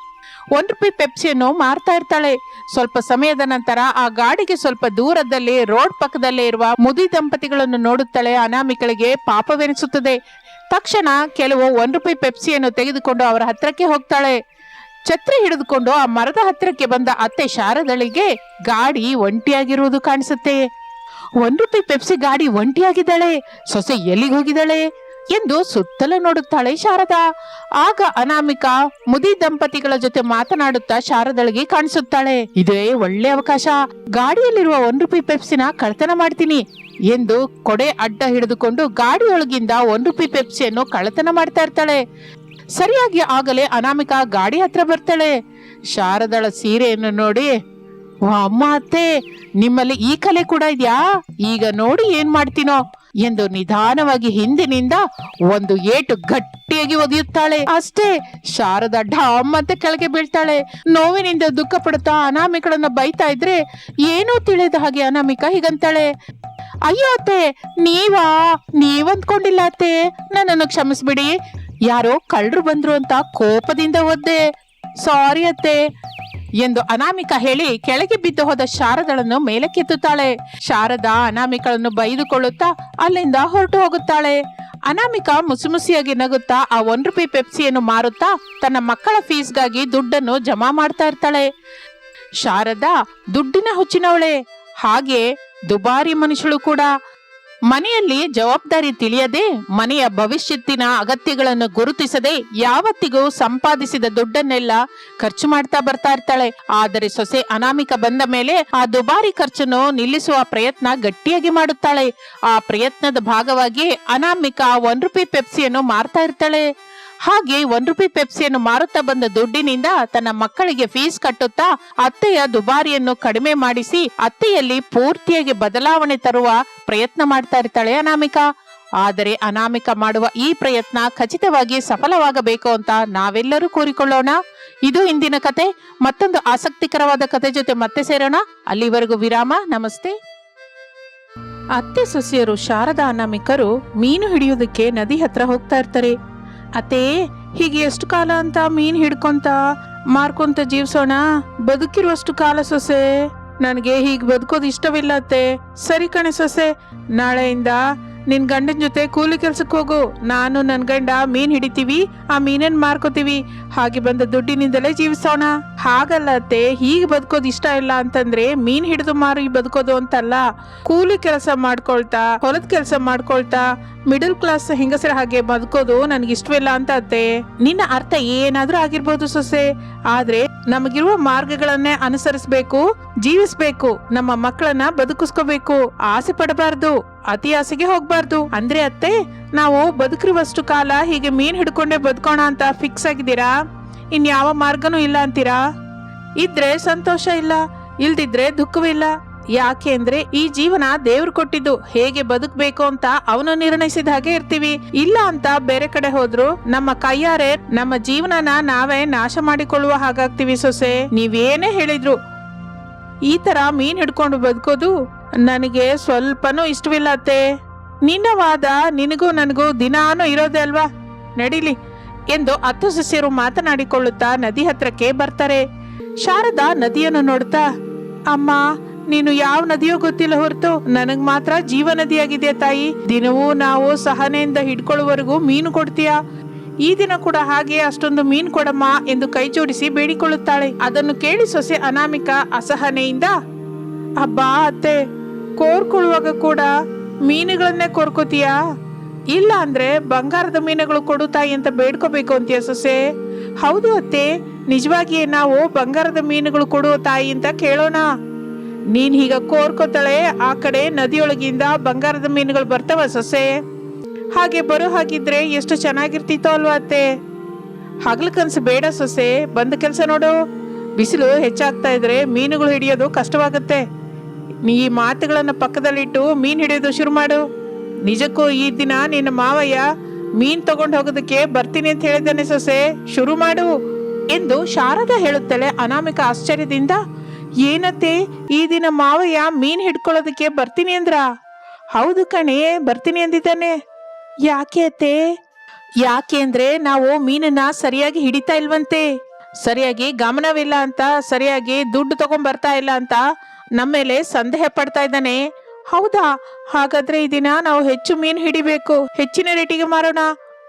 ಒಂದ್ ರೂಪಾಯಿ ಪೆಪ್ಸಿಯನ್ನು ಮಾರ್ತಾ ಇರ್ತಾಳೆ. ಸ್ವಲ್ಪ ಸಮಯದ ನಂತರ ಆ ಗಾಡಿಗೆ ಸ್ವಲ್ಪ ದೂರದಲ್ಲಿ ರೋಡ್ ಪಕ್ಕದಲ್ಲೇ ಇರುವ ಮುದಿ ದಂಪತಿಗಳನ್ನು ನೋಡುತ್ತಾಳೆ ಅನಾಮಿಕಳಿಗೆ ಪಾಪವೆನಿಸುತ್ತದೆ. ತಕ್ಷಣ ಕೆಲವು ಒಂದು ರೂಪಾಯಿ ಪೆಪ್ಸಿಯನ್ನು ತೆಗೆದುಕೊಂಡು ಅವರ ಹತ್ರಕ್ಕೆ ಹೋಗ್ತಾಳೆ. ಛತ್ರಿ ಹಿಡಿದುಕೊಂಡು ಆ ಮರದ ಹತ್ತಿರಕ್ಕೆ ಬಂದ ಅತ್ತೆ ಶಾರದಳಿಗೆ ಗಾಡಿ ಒಂಟಿಯಾಗಿರುವುದು ಕಾಣಿಸುತ್ತೆ. ಒಂದು ರೂಪಾಯಿ ಪೆಪ್ಸಿ ಗಾಡಿ ಒಂಟಿಯಾಗಿದ್ದಾಳೆ. ಸೊಸೆ ಎಲ್ಲಿಗೆ ಹೋಗಿದ್ದಾಳೆ? ಎಂದು ಸುತ್ತಲೂ ನೋಡುತ್ತಾಳೆ ಶಾರದಾ. ಆಗ ಅನಾಮಿಕಾ ಮುದಿ ದಂಪತಿಗಳ ಜೊತೆ ಮಾತನಾಡುತ್ತಾ ಶಾರದಳಿಗೆ ಕಾಣಿಸುತ್ತಾಳೆ. ಇದೇ ಒಳ್ಳೆ ಅವಕಾಶ. ಗಾಡಿಯಲ್ಲಿರುವ ಒಂದ್ ರೂಪಿ ಪೆಪ್ಸಿನ ಕಳ್ತನ ಮಾಡ್ತೀನಿ ಎಂದು ಕೊಡೆ ಅಡ್ಡ ಹಿಡಿದುಕೊಂಡು ಗಾಡಿಯೊಳಗಿಂದ ಒನ್ ರೂಪಿ ಪೆಪ್ಸಿಯನ್ನು ಕಳ್ಳತನ ಮಾಡ್ತಾ ಇರ್ತಾಳೆ. ಸರಿಯಾಗಿ ಆಗಲೇ ಅನಾಮಿಕ ಗಾಡಿ ಹತ್ರ ಬರ್ತಾಳೆ. ಶಾರದಳ ಸೀರೆಯನ್ನು ನೋಡಿ ಅಮ್ಮ ಅತ್ತೆ ನಿಮ್ಮಲ್ಲಿ ಈ ಕಲೆ ಕೂಡ ಇದ್ಯಾ? ಈಗ ನೋಡಿ ಏನ್ ಮಾಡ್ತೀನೋ? ಎಂದು ನಿಧಾನವಾಗಿ ಹಿಂದಿನಿಂದ ಒಂದು ಏಟು ಗಟ್ಟಿಯಾಗಿ ಒಗೆಯುತ್ತಾಳೆ. ಅಷ್ಟೇ, ಶಾರದ ಢಾಮ್ ಅಂತ ಕೆಳಗೆ ಬೀಳ್ತಾಳೆ. ನೋವಿನಿಂದ ದುಃಖ ಪಡುತ್ತಾ ಅನಾಮಿಕಳನ್ನ ಬೈತಾ ಇದ್ರೆ ಏನೂ ತಿಳಿದ ಹಾಗೆ ಅನಾಮಿಕ ಹೀಗಂತಾಳೆ. ಅಯ್ಯೋ ಅತ್ತೆ, ನೀವಾ? ನೀವಂದ್ಕೊಂಡಿಲ್ಲ ಅತ್ತೆ. ನನ್ನನ್ನು ಕ್ಷಮಿಸ್ಬಿಡಿ. ಯಾರೋ ಕಳ್ಳರು ಬಂದ್ರು ಅಂತ ಕೋಪದಿಂದ ಒದ್ದೆ. ಸಾರಿ ಅತ್ತೆ ಎಂದು ಅನಾಮಿಕ ಹೇಳಿ ಕೆಳಗೆ ಬಿದ್ದು ಹೋದ ಶಾರದಳನ್ನು ಮೇಲಕ್ಕೆತ್ತುತ್ತಾಳೆ. ಶಾರದಾ ಅನಾಮಿಕಳನ್ನು ಬೈದುಕೊಳ್ಳುತ್ತಾ ಅಲ್ಲಿಂದ ಹೊರಟು ಹೋಗುತ್ತಾಳೆ. ಅನಾಮಿಕ ಮುಸುಮುಸಿಯಾಗಿ ನಗುತ್ತಾ ಆ ಒಂದ್ ರೂಪಾಯಿ ಪೆಪ್ಸಿಯನ್ನು ಮಾರುತ್ತಾ ತನ್ನ ಮಕ್ಕಳ ಫೀಸ್ಗಾಗಿ ದುಡ್ಡನ್ನು ಜಮಾ ಮಾಡ್ತಾ ಇರ್ತಾಳೆ. ಶಾರದಾ ದುಡ್ಡಿನ ಹುಚ್ಚಿನವಳೆ. ಹಾಗೆ ದುಬಾರಿ ಮನುಷ್ಯಳು ಕೂಡ. ಮನೆಯಲ್ಲಿ ಜವಾಬ್ದಾರಿ ತಿಳಿಯದೆ ಮನೆಯ ಭವಿಷ್ಯತ್ತಿನ ಅಗತ್ಯಗಳನ್ನು ಗುರುತಿಸದೆ ಯಾವತ್ತಿಗೂ ಸಂಪಾದಿಸಿದ ದುಡ್ಡನ್ನೆಲ್ಲ ಖರ್ಚು ಮಾಡ್ತಾ ಬರ್ತಾ ಇರ್ತಾಳೆ. ಆದರೆ ಸೊಸೆ ಅನಾಮಿಕ ಬಂದ ಮೇಲೆ ಆ ದುಬಾರಿ ಖರ್ಚನ್ನು ನಿಲ್ಲಿಸುವ ಪ್ರಯತ್ನ ಗಟ್ಟಿಯಾಗಿ ಮಾಡುತ್ತಾಳೆ. ಆ ಪ್ರಯತ್ನದ ಭಾಗವಾಗಿ ಅನಾಮಿಕ ಒನ್ ರುಪಿ ಪೆಪ್ಸಿಯನ್ನು ಮಾರ್ತಾ ಇರ್ತಾಳೆ. ಹಾಗೆ ಒಂದ್ ರೂಪಾಯಿ ಪೆಪ್ಸಿಯನ್ನು ಮಾರುತ್ತಾ ಬಂದ ದುಡ್ಡಿನಿಂದ ತನ್ನ ಮಕ್ಕಳಿಗೆ ಫೀಸ್ ಕಟ್ಟುತ್ತಾ ಅತ್ತೆಯ ದುಬಾರಿಯನ್ನು ಕಡಿಮೆ ಮಾಡಿಸಿ ಅತ್ತೆಯಲ್ಲಿ ಪೂರ್ತಿಯಾಗಿ ಬದಲಾವಣೆ ತರುವ ಪ್ರಯತ್ನ ಮಾಡ್ತಾ ಇರ್ತಾಳೆ ಅನಾಮಿಕಾ. ಆದರೆ ಅನಾಮಿಕ ಮಾಡುವ ಈ ಪ್ರಯತ್ನ ಖಚಿತವಾಗಿ ಸಫಲವಾಗಬೇಕು ಅಂತ ನಾವೆಲ್ಲರೂ ಕೋರಿಕೊಳ್ಳೋಣ. ಇದು ಇಂದಿನ ಕತೆ. ಮತ್ತೊಂದು ಆಸಕ್ತಿಕರವಾದ ಕತೆ ಜೊತೆ ಮತ್ತೆ ಸೇರೋಣ. ಅಲ್ಲಿವರೆಗೂ ವಿರಾಮ. ನಮಸ್ತೆ. ಅತ್ತೆ ಸೊಸೆಯರು ಶಾರದಾ ಅನಾಮಿಕರು ಮೀನು ಹಿಡಿಯೋದಕ್ಕೆ ನದಿ ಹತ್ರ ಹೋಗ್ತಾ ಇರ್ತಾರೆ. ಅತ್ತೆ ಹೀಗೆ ಎಷ್ಟು ಕಾಲ ಅಂತ ಮೀನ್ ಹಿಡ್ಕೊಂತ ಮಾರ್ಕೊಂತ ಜೀವಿಸೋಣ? ಬದುಕಿರುವಷ್ಟು ಕಾಲ ಸೊಸೆ. ನನಗೆ ಹೀಗೆ ಬದುಕೋದು ಇಷ್ಟವಿಲ್ಲ ಅತ್ತೆ. ಸರಿ ಕಣೆ ಸೊಸೆ. ನಾಳೆಯಿಂದ ನಿನ್ ಗಂಡನ ಜೊತೆ ಕೂಲಿ ಕೆಲ್ಸಕ್ಕೆ ಹೋಗು. ನಾನು ನನ್ನ ಗಂಡ ಮೀನ್ ಹಿಡಿತೀವಿ, ಆ ಮೀನನ್ ಮಾರ್ಕೋತೀವಿ. ಹಾಗೆ ಬಂದ ದುಡ್ಡಿನಿಂದಲೇ ಜೀವಿಸೋಣ. ಹಾಗಲ್ಲ ಅತ್ತೆ ಹೀಗೆ ಬದುಕೋದು ಇಷ್ಟ ಇಲ್ಲ ಅಂತಂದ್ರೆ ಮೀನ್ ಹಿಡಿದು ಮಾರಿ ಬದುಕೋದು ಅಂತಲ್ಲ. ಕೂಲಿ ಕೆಲಸ ಮಾಡ್ಕೊಳ್ತಾ, ಹೊಲದ ಕೆಲಸ ಮಾಡ್ಕೊಳ್ತಾ ಮಿಡಲ್ ಕ್ಲಾಸ್ ಹೆಂಗಸರ ಹಾಗೆ ಬದುಕೋದು ನನ್ಗೆ ಇಷ್ಟವಿಲ್ಲ ಅಂತ ಅತ್ತೆ. ನಿನ್ನ ಅರ್ಥ ಏನಾದ್ರೂ ಆಗಿರ್ಬೋದು ಸೊಸೆ. ಆದ್ರೆ ನಮಗಿರುವ ಮಾರ್ಗಗಳನ್ನೇ ಅನುಸರಿಸಬೇಕು, ಜೀವಿಸ್ಬೇಕು, ನಮ್ಮ ಮಕ್ಕಳನ್ನ ಬದುಕಿಸ್ಕೋಬೇಕು. ಆಸೆ ಪಡಬಾರ್ದು, ಅತಿ ಆಸೆಗೆ ಹೋಗ್ಬಾರ್ದು. ಅಂದ್ರೆ ಅತ್ತೆ, ನಾವು ಬದುಕಿರುವಷ್ಟು ಕಾಲ ಹೀಗೆ ಮೀನ್ ಹಿಡ್ಕೊಂಡೇ ಬದುಕೋಣ ಅಂತ ಫಿಕ್ಸ್ ಆಗಿದ್ದೀರಾ? ಇನ್ ಯಾವ ಮಾರ್ಗನೂ ಇಲ್ಲ ಅಂತೀರಾ? ಇದ್ರೆ ಸಂತೋಷ ಇಲ್ಲ, ಇಲ್ದಿದ್ರೆ ದುಃಖವಿಲ್ಲ ಯಾಕೆ ಅಂದ್ರೆ ಈ ಜೀವನ ದೇವ್ರು ಕೊಟ್ಟಿದ್ದು. ಹೇಗೆ ಬದುಕಬೇಕು ಅಂತ ಅವನು ನಿರ್ಣಯಿಸಿದ ಹಾಗೆ ಇರ್ತೀವಿ. ಇಲ್ಲ ಅಂತ ಬೇರೆ ಕಡೆ ಹೋದ್ರು ನಮ್ಮ ಕೈಯಾರೆ ನಮ್ಮ ಜೀವನನ ನಾವೇ ನಾಶ ಮಾಡಿಕೊಳ್ಳುವ ಹಾಗಾಗ್ತೀವಿ ಸೊಸೆ. ನೀವೇನೇ ಹೇಳಿದ್ರು. ಈ ತರ ಮೀನ್ ಹಿಡ್ಕೊಂಡು ಬದುಕೋದು ನನಗೆ ಸ್ವಲ್ಪನೂ ಇಷ್ಟವಿಲ್ಲ ಅತ್ತೆ. ನಿನ್ನ ವಾದ ನಿನಗೂ ನನಗೂ ದಿನಾನು ಇರೋದೇ ಅಲ್ವಾ? ನಡಿಲಿ. ಎಂದು ಹತ್ತು ಸಸ್ಯರು ಮಾತನಾಡಿಕೊಳ್ಳುತ್ತಾ ನದಿ ಹತ್ರಕ್ಕೆ ಬರ್ತಾರೆ. ಶಾರದಾ ನದಿಯನ್ನು ನೋಡ್ತಾ, ಅಮ್ಮ, ನೀನು ಯಾವ ನದಿಯೋ ಗೊತ್ತಿಲ್ಲ ಹೊರತು, ನನಗ್ ಮಾತ್ರ ಜೀವ ನದಿಯಾಗಿದೆ ತಾಯಿ. ದಿನವೂ ನಾವು ಸಹನೆಯಿಂದ ಹಿಡ್ಕೊಳ್ಳುವವರೆಗೂ ಮೀನು ಕೊಡ್ತೀಯಾ? ಈ ದಿನ ಕೂಡ ಹಾಗೆ ಅಷ್ಟೊಂದು ಮೀನು ಕೊಡಮ್ಮ ಎಂದು ಕೈ ಜೋಡಿಸಿ ಬೇಡಿಕೊಳ್ಳುತ್ತಾಳೆ. ಅದನ್ನು ಕೇಳಿ ಸೊಸೆ ಅನಾಮಿಕ ಅಸಹನೆಯಿಂದ, ಅಬ್ಬಾ ಅತ್ತೆ, ಕೋರ್ಕೊಳ್ಳುವಾಗ ಕೂಡ ಮೀನುಗಳನ್ನೇ ಕೋರ್ಕೋತೀಯಾ? ಇಲ್ಲ ಅಂದ್ರೆ ಬಂಗಾರದ ಮೀನುಗಳು ಕೊಡು ತಾಯಿ ಅಂತ ಬೇಡ್ಕೋಬೇಕು ಅಂತೀಯ ಸೊಸೆ? ಹೌದು ಅತ್ತೆ, ನಿಜವಾಗಿಯೇ ನಾವು ಬಂಗಾರದ ಮೀನುಗಳು ಕೊಡು ತಾಯಿ ಅಂತ ಕೇಳೋಣ. ನೀನ್ ಹೀಗ ಕೋರ್ಕೋತಾಳೆ, ಆ ಕಡೆ ನದಿಯೊಳಗಿಂದ ಬಂಗಾರದ ಮೀನುಗಳು ಬರ್ತಾವ ಸೊಸೆ? ಹಾಗೆ ಬರೋ ಹಾಗಿದ್ರೆ ಎಷ್ಟು ಚೆನ್ನಾಗಿರ್ತಿತ್ತೋ ಅಲ್ವಾ ಅತ್ತೆ? ಹಗಲು ಕನಸು ಬೇಡ ಸೊಸೆ, ಬಂದ ಕೆಲಸ ನೋಡು. ಬಿಸಿಲು ಹೆಚ್ಚಾಗ್ತಾ ಇದ್ರೆ ಮೀನುಗಳು ಹಿಡಿಯೋದು ಕಷ್ಟವಾಗುತ್ತೆ. ನೀ ಈ ಮಾತುಗಳನ್ನು ಪಕ್ಕದಲ್ಲಿಟ್ಟು ಮೀನು ಹಿಡಿಯೋದು ಶುರು ಮಾಡು. ನಿಜಕ್ಕೂ ಈ ದಿನ ನಿನ್ನ ಮಾವಯ್ಯ ಮೀನ್ ತಗೊಂಡು ಹೋಗೋದಕ್ಕೆ ಬರ್ತೀನಿ ಅಂತ ಹೇಳಿದ್ದಾನೆ ಸೊಸೆ. ಶುರು ಮಾಡು ಎಂದು ಶಾರದಾ ಹೇಳುತ್ತಾಳೆ ಅನಾಮಿಕ ಆಶ್ಚರ್ಯದಿಂದ, ಏನತ್ತೆ ಈ ದಿನ ಮಾವಯ್ಯ ಮೀನ್ ಹಿಡ್ಕೊಳ್ಳೋದಕ್ಕೆ ಬರ್ತೀನಿ ಅಂದ್ರ? ಹೌದು ಕಣೆ, ಬರ್ತೀನಿ ಅಂದಿದ್ದಾನೆ. ಯಾಕೆ ಅತ್ತೆ? ಯಾಕೆ ಅಂದ್ರೆ ನಾವು ಮೀನನ್ನ ಸರಿಯಾಗಿ ಹಿಡಿತಾ ಇಲ್ವಂತೆ. ಸರಿಯಾಗಿ ಗಮನವಿಲ್ಲ ಅಂತ, ಸರಿಯಾಗಿ ದುಡ್ಡು ತಗೊಂಡ್ ಬರ್ತಾ ಇಲ್ಲ ಅಂತ ನಮ್ಮ ಮೇಲೆ ಸಂದೇಹ ಪಡ್ತಾ ಇದ್ದಾನೆ. ಹೌದಾ? ಹಾಗಾದ್ರೆ ಈ ದಿನ ನಾವು ಹೆಚ್ಚು ಮೀನು ಹಿಡಿಬೇಕು. ಹೆಚ್ಚಿನ ರೇಟಿಗೆ ಮಾರೋಣ?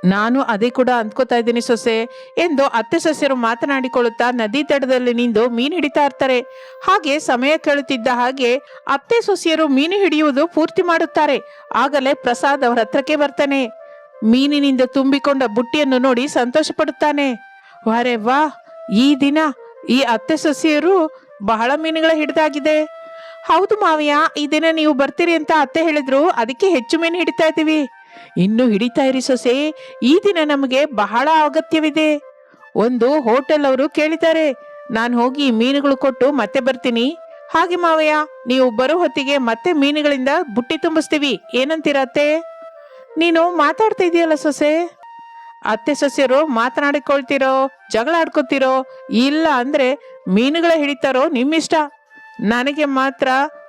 ನಾನು ಅದೇ ಕೂಡ ಅಂದ್ಕೋತಾ ಇದ್ದೀನಿ ಸೊಸೆ. ಎಂದು ಅತ್ತೆ ಸೊಸೆಯರು ಮಾತನಾಡಿಕೊಳ್ಳುತ್ತಾ ನದಿ ತಡದಲ್ಲಿ ನಿಂದು ಮೀನು ಹಿಡಿತಾ ಇರ್ತಾರೆ. ಹಾಗೆ ಸಮಯ ಕೇಳುತ್ತಿದ್ದ ಹಾಗೆ ಅತ್ತೆ ಸೊಸೆಯರು ಮೀನು ಹಿಡಿಯುವುದು ಪೂರ್ತಿ ಮಾಡುತ್ತಾರೆ. ಆಗಲೇ ಪ್ರಸಾದ್ ಅವರ ಹತ್ರಕ್ಕೆ ಬರ್ತಾನೆ. ಮೀನಿನಿಂದ ತುಂಬಿಕೊಂಡ ಬುಟ್ಟಿಯನ್ನು ನೋಡಿ ಸಂತೋಷ ಪಡುತ್ತಾನೆ ವಾರೆ ವಾ ಈ ದಿನ ಈ ಅತ್ತೆ ಸೊಸೆಯರು ಬಹಳ ಮೀನುಗಳ ಹಿಡಿದಾಗಿದೆ. ಹೌದು ಮಾವಯ್ಯ, ಈ ದಿನ ನೀವು ಬರ್ತೀರಿ ಅಂತ ಅತ್ತೆ ಹೇಳಿದ್ರು. ಅದಕ್ಕೆ ಹೆಚ್ಚು ಮೀನು ಹಿಡಿತಾ ಇದ್ದೀವಿ. ಇನ್ನು ಹಿಡಿತಾ ಇರಿ ಸೊಸೆ. ಈ ದಿನ ನಮಗೆ ಬಹಳ ಅಗತ್ಯವಿದೆ. ಒಂದು ಹೋಟೆಲ್ ಅವರು ಕೇಳಿದ್ದಾರೆ. ನಾನು ಹೋಗಿ ಮೀನುಗಳು ಕೊಟ್ಟು ಮತ್ತೆ ಬರ್ತೀನಿ. ಹಾಗೆ ಮಾವಯ್ಯ, ನೀವು ಬರೋ ಹೊತ್ತಿಗೆ ಮತ್ತೆ ಮೀನುಗಳಿಂದ ಬುಟ್ಟಿ ತುಂಬಿಸ್ತೀವಿ. ಏನಂತೀರ ಅತ್ತೆ? ನೀನು ಮಾತಾಡ್ತಾ ಇದೀಯಲ್ಲ ಸೊಸೆ? ಅತ್ತೆ ಸೊಸೆಯರು ಮಾತನಾಡಿಕೊಳ್ತಿರೋ, ಜಗಳ ಆಡ್ಕೊತಿರೋ, ಇಲ್ಲ ಅಂದ್ರೆ ಮೀನುಗಳ ಹಿಡಿತಾರೋ ನಿಮ್ಮಿಷ್ಟ. ನನಗೆ ಮಾತ್ರ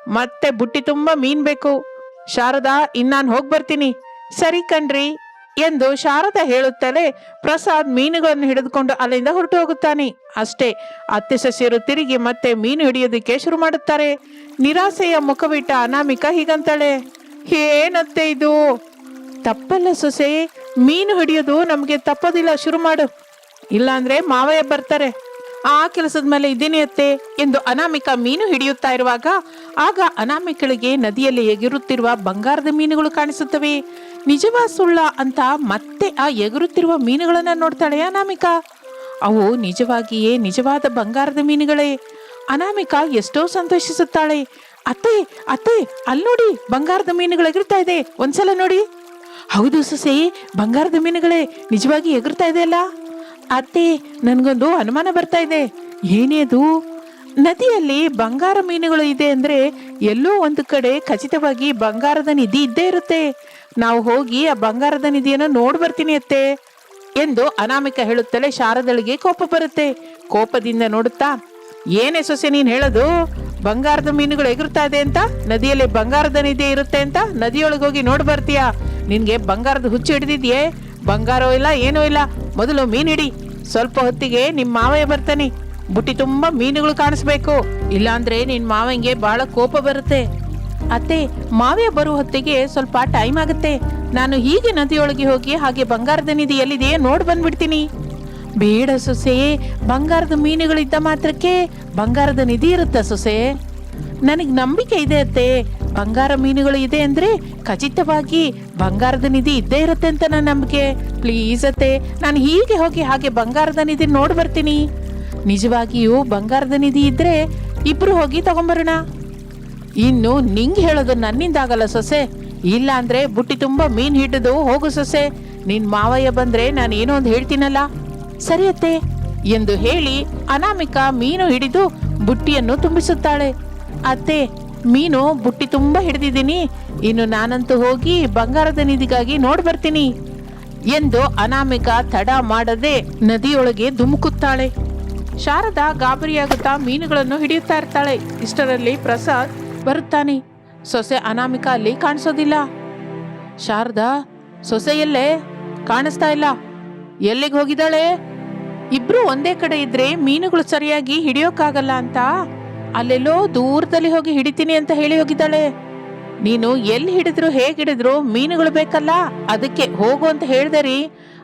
ಮತ್ತೆ ಬುಟ್ಟಿ ತುಂಬಾ ಮೀನ್ ಬೇಕು. ಶಾರದಾ ಇನ್ನಾನ್ ಹೋಗಿ ಬರ್ತೀನಿ. ಸರಿ ಕಣ್ರಿ ಎಂದು ಶಾರದಾ ಹೇಳುತ್ತಲೇ ಪ್ರಸಾದ್ ಮೀನುಗಳನ್ನು ಹಿಡಿದುಕೊಂಡು ಅಲ್ಲಿಂದ ಹೊರಟು ಹೋಗುತ್ತಾನೆ. ಅಷ್ಟೇ, ಅತ್ತೆ ಸಸ್ಯರು ತಿರುಗಿ ಮತ್ತೆ ಮೀನು ಹಿಡಿಯೋದಕ್ಕೆ ಶುರು ಮಾಡುತ್ತಾರೆ. ನಿರಾಸೆಯ ಮುಖವಿಟ್ಟ ಅನಾಮಿಕ ಹೀಗಂತಾಳೆ, ಏನತ್ತೆ ಇದು? ತಪ್ಪಲ್ಲ ಸೊಸೆ, ಮೀನು ಹಿಡಿಯೋದು ನಮಗೆ ತಪ್ಪೋದಿಲ್ಲ, ಶುರು ಮಾಡು. ಇಲ್ಲಾಂದ್ರೆ ಮಾವಯ್ಯ ಬರ್ತಾರೆ. ಆ ಕೆಲಸದ ಮೇಲೆ ಇದ್ದೀನಿ ಅತ್ತೆ ಎಂದು ಅನಾಮಿಕ ಮೀನು ಹಿಡಿಯುತ್ತಾ ಇರುವಾಗ, ಆಗ ಅನಾಮಿಕಳಿಗೆ ನದಿಯಲ್ಲಿ ಎಗಿರುತ್ತಿರುವ ಬಂಗಾರದ ಮೀನುಗಳು ಕಾಣಿಸುತ್ತವೆ. ನಿಜವಾ ಸುಳ್ಳ ಅಂತ ಮತ್ತೆ ಆ ಎಗರುತ್ತಿರುವ ಮೀನುಗಳನ್ನ ನೋಡ್ತಾಳೆ ಅನಾಮಿಕ. ಅವು ನಿಜವಾಗಿಯೇ ನಿಜವಾದ ಬಂಗಾರದ ಮೀನುಗಳೇ. ಅನಾಮಿಕ ಎಷ್ಟೋ ಸಂತೋಷಿಸುತ್ತಾಳೆ. ಅತ್ತೆ ಅತ್ತೆ ಅಲ್ಲಿ ನೋಡಿ ಬಂಗಾರದ ಮೀನುಗಳು ಎಗರ್ತಾ ಇದೆ. ಒಂದ್ಸಲ ನೋಡಿ. ಹೌದು ಸೊಸೆ, ಬಂಗಾರದ ಮೀನುಗಳೇ ನಿಜವಾಗಿ ಎಗರ್ತಾ ಇದೆ ಅಲ್ಲ? ಅತ್ತೆ, ನನಗೊಂದು ಅನುಮಾನ ಬರ್ತಾ ಇದೆ. ಏನೇದು ನದಿಯಲ್ಲಿ ಬಂಗಾರ ಮೀನುಗಳು ಇದೆ ಅಂದ್ರೆ ಎಲ್ಲೋ ಒಂದು ಕಡೆ ಖಚಿತವಾಗಿ ಬಂಗಾರದ ನಿಧಿ ಇದ್ದೇ ಇರುತ್ತೆ. ನಾವು ಹೋಗಿ ಆ ಬಂಗಾರದ ನಿಧಿಯನ್ನು ನೋಡ್ ಬರ್ತೀನಿ ಅತ್ತೆ ಎಂದು ಅನಾಮಿಕ ಹೇಳುತ್ತಲೇ ಶಾರದಳಿಗೆ ಕೋಪ ಬರುತ್ತೆ. ಕೋಪದಿಂದ ನೋಡುತ್ತಾ, ಏನೇ ಸೊಸೆ ನೀನ್ ಹೇಳೋದು? ಬಂಗಾರದ ಮೀನುಗಳು ಎಗರ್ತಾ ಇದೆ ಅಂತ? ನದಿಯಲ್ಲಿ ಬಂಗಾರದ ನಿಧಿ ಇರುತ್ತೆ ಅಂತ? ನದಿಯೊಳಗೆ ಹೋಗಿ ನೋಡ್ ಬರ್ತೀಯಾ? ನಿನ್ಗೆ ಬಂಗಾರದ ಹುಚ್ಚು ಹಿಡಿದಿದ್ಯೇ? ಬಂಗಾರ ಇಲ್ಲ, ಏನೂ ಇಲ್ಲ. ಮೊದಲು ಮೀನಿಡಿ. ಸ್ವಲ್ಪ ಹೊತ್ತಿಗೆ ನಿಮ್ಮ ಮಾವಯ್ಯ ಬರ್ತಾನೆ. ಬುಟ್ಟಿ ತುಂಬಾ ಮೀನುಗಳು ಕಾಣಿಸ್ಬೇಕು. ಇಲ್ಲಾಂದ್ರೆ ನಿನ್ ಮಾವಂಗೆ ಬಹಳ ಕೋಪ ಬರುತ್ತೆ. ಅತ್ತೆ ಮಾವ್ಯ ಬರುವ ಹೊತ್ತಿಗೆ ಸ್ವಲ್ಪ ಟೈಮ್ ಆಗುತ್ತೆ. ನಾನು ಹೀಗೆ ನದಿಯೊಳಗೆ ಹೋಗಿ ಹಾಗೆ ಬಂಗಾರದ ನಿಧಿ ಎಲ್ಲಿದೆ ನೋಡ್ ಬಂದ್ಬಿಡ್ತೀನಿ. ಬೇಡ ಸೊಸೆ, ಬಂಗಾರದ ಮೀನುಗಳಿದ್ದ ಮಾತ್ರಕ್ಕೆ ಬಂಗಾರದ ನಿಧಿ ಇರುತ್ತಾ ಸೊಸೆ? ನನಗ್ ನಂಬಿಕೆ ಇದೆ ಅತ್ತೆ. ಬಂಗಾರ ಮೀನುಗಳು ಇದೆ ಅಂದ್ರೆ ಖಚಿತವಾಗಿ ಬಂಗಾರದ ನಿಧಿ ಇದ್ದೇ ಇರುತ್ತೆ ಅಂತ ನನ್ನ ನಂಬಿಕೆ. ಪ್ಲೀಸ್ ಅತ್ತೆ, ನಾನು ಹೀಗೆ ಹೋಗಿ ಹಾಗೆ ಬಂಗಾರದ ನಿಧಿ ನೋಡಿ ಬರ್ತೀನಿ. ನಿಜವಾಗಿಯೂ ಬಂಗಾರದ ನಿಧಿ ಇದ್ರೆ ಇಬ್ರು ಹೋಗಿ ತಗೊಂಬರೋಣ. ಇನ್ನು ನಿಂಗ್ ಹೇಳೋದು ನನ್ನಿಂದ ಆಗಲ್ಲ ಸೊಸೆ. ಇಲ್ಲ ಅಂದ್ರೆ ಬುಟ್ಟಿ ತುಂಬಾ ಮೀನ್ ಹಿಡಿದು ಹೋಗು ಸೊಸೆ. ನಿನ್ ಮಾವಯ್ಯ ಬಂದ್ರೆ ನಾನು ಏನೋ ಒಂದು ಹೇಳ್ತೀನಲ್ಲ. ಸರಿ ಅತ್ತೆ, ಎಂದು ಹೇಳಿ ಅನಾಮಿಕ ಮೀನು ಹಿಡಿದು ಬುಟ್ಟಿಯನ್ನು ತುಂಬಿಸುತ್ತಾಳೆ. ಅತ್ತೆ ಮೀನು ಬುಟ್ಟಿ ತುಂಬಾ ಹಿಡಿದಿದ್ದೀನಿ. ಇನ್ನು ನಾನಂತೂ ಹೋಗಿ ಬಂಗಾರದ ನಿಧಿಗಾಗಿ ನೋಡಿ ಬರ್ತೀನಿ ಎಂದು ಅನಾಮಿಕ ತಡ ಮಾಡದೆ ನದಿಯೊಳಗೆ ಧುಮುಕುತ್ತಾಳೆ. ಶಾರದಾ ಗಾಬರಿಯಾಗುತ್ತಾ ಮೀನುಗಳನ್ನು ಹಿಡಿಯುತ್ತಾ ಇರ್ತಾಳೆ. ಇಷ್ಟರಲ್ಲಿ ಪ್ರಸಾದ್ ಬರುತ್ತಾನೆ. ಸೊಸೆ ಅನಾಮಿಕ ಅಲ್ಲಿ ಕಾಣಿಸೋದಿಲ್ಲ. ಶಾರದಾ, ಸೊಸೆ ಎಲ್ಲೇ? ಕಾಣಿಸ್ತಾ ಇಲ್ಲ. ಎಲ್ಲಿಗೆ ಹೋಗಿದ್ದಾಳೆ? ಇಬ್ರು ಒಂದೇ ಕಡೆ ಇದ್ರೆ ಮೀನುಗಳು ಸರಿಯಾಗಿ ಹಿಡಿಯೋಕ್ಕಾಗಲ್ಲ ಅಂತ? ಅಲ್ಲೆಲ್ಲೋ ದೂರದಲ್ಲಿ ಹೋಗಿ ಹಿಡಿತೀನಿ ಅಂತ ಹೇಳಿ ಹೋಗಿದ್ದಾಳೆ. ನೀನು ಎಲ್ಲಿ ಹಿಡಿದ್ರು ಹೇಗೆ ಹಿಡಿದ್ರು ಮೀನುಗಳು ಬೇಕಲ್ಲ, ಅದಕ್ಕೆ ಹೋಗು ಅಂತ ಹೇಳ್ದೆ ರೀ.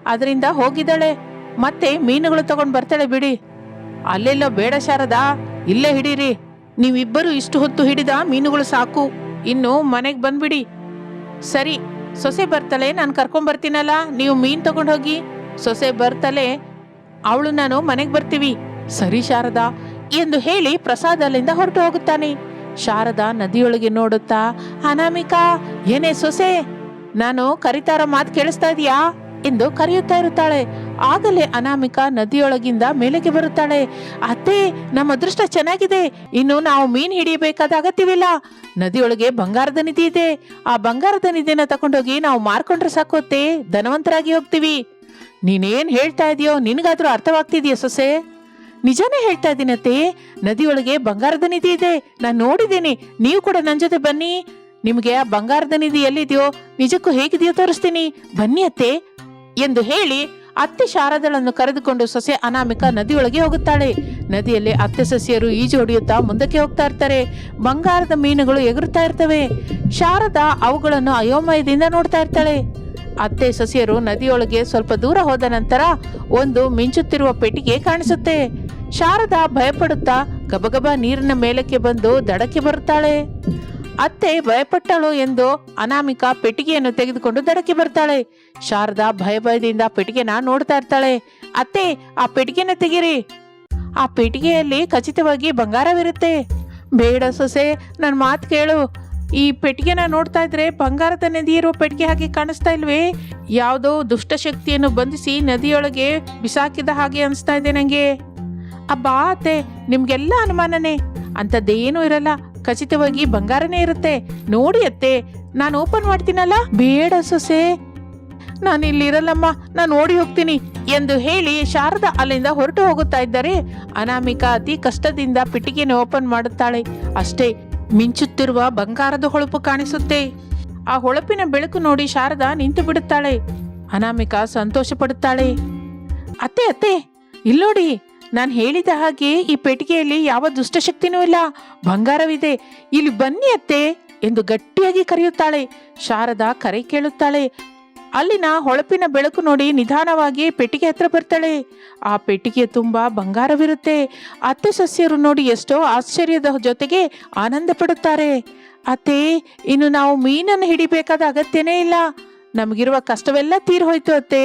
ಅದರಿಂದ ಹೋಗಿದ್ದಾಳೆ. ಮತ್ತೆ ಮೀನುಗಳು ತಗೊಂಡು ಬರ್ತಾಳೆ ಬಿಡಿ. ಅಲ್ಲೆಲ್ಲೋ ಬೇಡ ಶಾರದಾ, ಇಲ್ಲೇ ಹಿಡೀರಿ. ನೀವಿಬ್ಬರು ಇಷ್ಟು ಹೊತ್ತು ಹಿಡಿದ ಮೀನುಗಳು ಸಾಕು. ಇನ್ನು ಮನೆಗೆ ಬಂದ್ಬಿಡಿ. ಸರಿ, ಸೊಸೆ ಬರ್ತಾಳೆ, ನಾನು ಕರ್ಕೊಂಡ್ ಬರ್ತೀನಲ್ಲ, ನೀವು ಮೀನ್ ತಗೊಂಡು ಹೋಗಿ. ಸೊಸೆ ಬರ್ತಲೆ ಅವಳು ನಾನು ಮನೆಗೆ ಬರ್ತೀವಿ. ಸರಿ ಶಾರದಾ ಎಂದು ಹೇಳಿ ಪ್ರಸಾದ ಅಲ್ಲಿಂದ ಹೊರಟು ಹೋಗುತ್ತಾನೆ. ಶಾರದಾ ನದಿಯೊಳಗೆ ನೋಡುತ್ತಾ, ಅನಾಮಿಕಾ, ಏನೇ ಸೊಸೆ, ನಾನು ಕರಿತಾರ ಮಾತು ಕೇಳಿಸ್ತಾ ಇದೀಯಾ? ಎಂದು ಕರೆಯುತ್ತಾ ಇರುತ್ತಾಳೆ. ಆಗಲೇ ಅನಾಮಿಕಾ ನದಿಯೊಳಗಿಂದ ಮೇಲೆಗೆ ಬರುತ್ತಾಳೆ. ಅತ್ತೆ, ನಮ್ಮ ಅದೃಷ್ಟ ಚೆನ್ನಾಗಿದೆ. ಇನ್ನು ನಾವು ಮೀನ್ ಹಿಡಿಯಬೇಕಾದ ಅಗತ್ಯವಿಲ್ಲ. ನದಿಯೊಳಗೆ ಬಂಗಾರದ ನಿಧಿ ಇದೆ. ಆ ಬಂಗಾರದ ನಿಧಿನ ತಕೊಂಡೋಗಿ ನಾವು ಮಾರ್ಕೊಂಡ್ರೆ ಸಾಕೋತ್ತೆ ಧನವಂತರಾಗಿ ಹೋಗ್ತೀವಿ. ನೀನೇನ್ ಹೇಳ್ತಾ ಇದೆಯೋ, ನಿನಗಾದ್ರೂ ಅರ್ಥವಾಗ್ತಿದೆಯಾ ಸೊಸೆ? ನಿಜಾನೇ ಹೇಳ್ತಾ ಇದ್ದೀನತ್ತೆ ನದಿಯೊಳಗೆ ಬಂಗಾರದ ನಿಧಿ ಇದೆ. ನಾನು ನೋಡಿದ್ದೀನಿ. ನೀವು ಕೂಡ ನನ್ನ ಜೊತೆ ಬನ್ನಿ. ನಿಮಗೆ ಆ ಬಂಗಾರದ ನಿಧಿ ಎಲ್ಲಿದೆಯೋ, ನಿಜಕ್ಕೂ ಹೇಗಿದೆಯೋ ತೋರಿಸ್ತೀನಿ. ಬನ್ನಿ ಅತ್ತೆ. ಎಂದು ಹೇಳಿ ಅತ್ತೆ ಶಾರದಳನ್ನು ಕರೆದುಕೊಂಡು ಸೊಸೆ ಅನಾಮಿಕ ನದಿಯೊಳಗೆ ಹೋಗುತ್ತಾಳೆ. ನದಿಯಲ್ಲಿ ಅತ್ತೆ ಸಸ್ಯರು ಈಜು ಹೊಡೆಯುತ್ತಾ ಮುಂದಕ್ಕೆ ಹೋಗ್ತಾ ಇರ್ತಾರೆ. ಬಂಗಾರದ ಮೀನುಗಳು ಎಗರುತ್ತಾ ಇರ್ತವೆ. ಶಾರದಾ ಅವುಗಳನ್ನು ಅಯೋಮಯದಿಂದ ನೋಡ್ತಾ ಇರ್ತಾಳೆ. ಅತ್ತೆ ಸಸಿಯರು ನದಿಯೊಳಗೆ ಸ್ವಲ್ಪ ದೂರ ಹೋದ ನಂತರ ಒಂದು ಮಿಂಚುತ್ತಿರುವ ಪೆಟ್ಟಿಗೆ ಕಾಣಿಸುತ್ತೆ. ಶಾರದಾ ಭಯಪಡುತ್ತಾ ಗಬಗಬ ನೀರಿನ ಮೇಲಕ್ಕೆ ಬಂದು ದಡಕ್ಕೆ ಬರುತ್ತಾಳೆ. ಅತ್ತೆ ಭಯಪಟ್ಟಳು ಎಂದು ಅನಾಮಿಕ ಪೆಟ್ಟಿಗೆಯನ್ನು ತೆಗೆದುಕೊಂಡು ದಡಕ್ಕೆ ಬರ್ತಾಳೆ. ಶಾರದಾ ಭಯ ಭಯದಿಂದ ಪೆಟ್ಟಿಗೆನ ನೋಡ್ತಾ ಇರ್ತಾಳೆ. ಅತ್ತೆ, ಆ ಪೆಟ್ಟಿಗೆನ ತೆಗೀರಿ. ಆ ಪೆಟ್ಟಿಗೆಯಲ್ಲಿ ಖಚಿತವಾಗಿ ಬಂಗಾರವಿರುತ್ತೆ. ಬೇಡ ಸೊಸೆ ನನ್ನ ಮಾತು ಕೇಳು. ಈ ಪೆಟ್ಟಿಗೆನ ನೋಡ್ತಾ ಇದ್ರೆ ಬಂಗಾರದ ನದಿ ಇರೋ ಪೆಟ್ಟಿಗೆ ಹಾಗೆ ಕಾಣಿಸ್ತಾ ಇಲ್ವೇ? ಯಾವುದೋ ದುಷ್ಟಶಕ್ತಿಯನ್ನು ಬಂಧಿಸಿ ನದಿಯೊಳಗೆ ಬಿಸಾಕಿದ ಹಾಗೆ ಅನಿಸ್ತಾ ಇದೆ ನಂಗೆ. ಅಬ್ಬಾ ಅತ್ತೆ, ನಿಮ್ಗೆಲ್ಲ ಅನುಮಾನನೇ? ಅಂಥದ್ದೇನೂ ಇರಲ್ಲ. ಖಚಿತವಾಗಿ ಬಂಗಾರನೇ ಇರುತ್ತೆ. ನೋಡಿ ಅತ್ತೆ, ನಾನು ಓಪನ್ ಮಾಡ್ತೀನಲ್ಲ? ಬೇಡ ಸೊಸೆ. ನಾನು ಇಲ್ಲಿರಲ್ಲಮ್ಮ, ನಾನು ಓಡಿ ಹೋಗ್ತೀನಿ ಎಂದು ಹೇಳಿ ಶಾರದಾ ಅಲ್ಲಿಂದ ಹೊರಟು ಹೋಗುತ್ತಾ ಇದ್ದಾರೆ. ಅನಾಮಿಕಾ ಅತಿ ಕಷ್ಟದಿಂದ ಪೆಟ್ಟಿಗೆಯನ್ನು ಓಪನ್ ಮಾಡುತ್ತಾಳೆ. ಅಷ್ಟೇ ಮಿಂಚುತ್ತಿರುವ ಬಂಗಾರದ ಹೊಳಪು ಕಾಣಿಸುತ್ತೆ. ಆ ಹೊಳಪಿನ ಬೆಳಕು ನೋಡಿ ಶಾರದಾ ನಿಂತು ಬಿಡುತ್ತಾಳೆ. ಅನಾಮಿಕಾ ಸಂತೋಷ ಪಡುತ್ತಾಳೆ ಅತ್ತೆ ಅತ್ತೆ, ಇಲ್ಲೋಡಿ. ನಾನು ಹೇಳಿದ ಹಾಗೆ ಈ ಪೆಟ್ಟಿಗೆಯಲ್ಲಿ ಯಾವ ದುಷ್ಟಶಕ್ತಿನೂ ಇಲ್ಲ. ಬಂಗಾರವಿದೆ. ಇಲ್ಲಿ ಬನ್ನಿ ಅತ್ತೆ ಎಂದು ಗಟ್ಟಿಯಾಗಿ ಕರೆಯುತ್ತಾಳೆ. ಶಾರದಾ ಕರೆ ಕೇಳುತ್ತಾಳೆ. ಅಲ್ಲಿನ ಹೊಳಪಿನ ಬೆಳಕು ನೋಡಿ ನಿಧಾನವಾಗಿ ಪೆಟ್ಟಿಗೆ ಹತ್ರ ಬರ್ತಾಳೆ. ಆ ಪೆಟ್ಟಿಗೆ ತುಂಬಾ ಬಂಗಾರವಿರುತ್ತೆ. ಅತ್ತೆ ಸಸ್ಯರು ನೋಡಿ ಎಷ್ಟೋ ಆಶ್ಚರ್ಯದ ಜೊತೆಗೆ ಆನಂದ ಪಡುತ್ತಾರೆ. ಅತ್ತೆ, ಇನ್ನು ನಾವು ಮೀನನ್ನು ಹಿಡಿಬೇಕಾದ ಅಗತ್ಯನೇ ಇಲ್ಲ. ನಮಗಿರುವ ಕಷ್ಟವೆಲ್ಲ ತೀರ್ ಹೋಯ್ತು ಅತ್ತೆ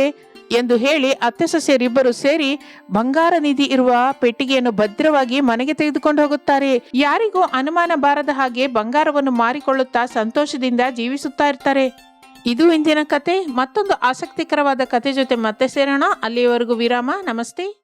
ಎಂದು ಹೇಳಿ ಅತ್ತೆ ಸಸ್ಯರಿಬ್ಬರು ಸೇರಿ ಬಂಗಾರ ನಿಧಿ ಇರುವ ಪೆಟ್ಟಿಗೆಯನ್ನು ಭದ್ರವಾಗಿ ಮನೆಗೆ ತೆಗೆದುಕೊಂಡು ಹೋಗುತ್ತಾರೆ. ಯಾರಿಗೂ ಅನುಮಾನ ಬಾರದ ಹಾಗೆ ಬಂಗಾರವನ್ನು ಮಾರಿಕೊಳ್ಳುತ್ತಾ ಸಂತೋಷದಿಂದ ಜೀವಿಸುತ್ತಾ ಇರ್ತಾರೆ. ಇದು ಇಂದಿನ ಕತೆ. ಮತ್ತೊಂದು ಆಸಕ್ತಿಕರವಾದ ಕತೆ ಜೊತೆ ಮತ್ತೆ ಸೇರೋಣ. ಅಲ್ಲಿಯವರೆಗೂ ವಿರಾಮ. ನಮಸ್ತೆ.